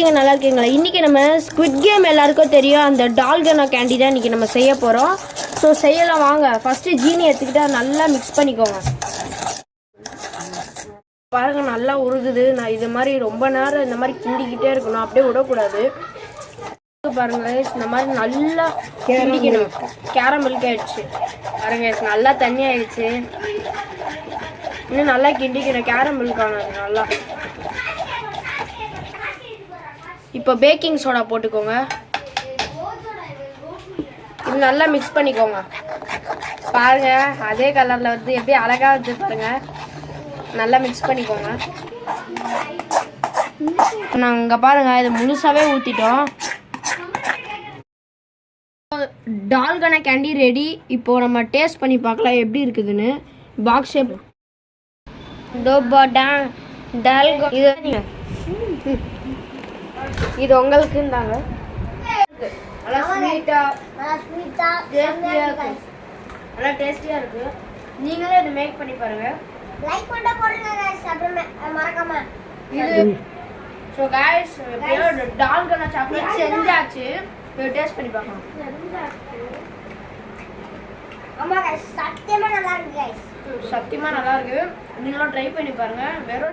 நீங்க நல்லா இருக்கீங்களா? இன்றைக்கி நம்ம ஸ்குவிட் கேம் எல்லாருக்கும் தெரியும். அந்த டால்கனா கேண்டி தான் இன்றைக்கி நம்ம செய்ய போகிறோம் ஸோ செய்யலாம் வாங்க. ஃபஸ்ட்டு ஜீனி எடுத்துக்கிட்டா நல்லா மிக்ஸ் பண்ணிக்கோங்க. பாருங்க நல்லா உருகுது. நான் இது மாதிரி ரொம்ப நேரம் இந்த மாதிரி கிண்டிக்கிட்டே இருக்கணும். அப்படியே விடக்கூடாது. பாருங்க guys, இந்த மாதிரி நல்லா கிண்டிக்கணும். கேரமில்க் ஆயிடுச்சு. பாருங்க நல்லா தண்ணி ஆயிடுச்சு. இன்னும் நல்லா கிண்டிக்கணும். கேரமில்க் ஆனது நல்லா. இப்போ பேக்கிங் சோடா போட்டுக்கோங்க. இது நல்லா மிக்ஸ் பண்ணிக்கோங்க. பாருங்க அதே கலரில் வந்து எப்படி அழகாக வந்து பாருங்க. நல்லா மிக்ஸ் பண்ணிக்கோங்க. நாங்கள் இங்கே பாருங்க இது முழுசாகவே ஊற்றிட்டோம் டால்கனா கேண்டி ரெடி இப்போ நம்ம டேஸ்ட் பண்ணி பார்க்கலாம் எப்படி இருக்குதுன்னு. பாக்ஸ் ஷேப் டோபா டால்கோ இது இது உங்களுக்கு இருந்தாங்க நல்லா ஸ்வீட்டா டேஸ்டியா இருக்கு. நல்லா டேஸ்டியா இருக்கு. நீங்களே இது மேக் பண்ணி பாருங்க. லைக் பண்ண போடுங்க guys. அப்புறமே மறக்காம. இது ஸோ காய்ஸ் டால்கனா சாக்லேட் செஞ்சாச்சு. டேஸ்ட் பண்ணி பார்க்கலாம். ஆமா guys சத்தியமா நல்லா இருக்கு guys. சத்தியமா நல்லா இருக்கு. நீங்களும் ட்ரை பண்ணி பாருங்க. வெறும்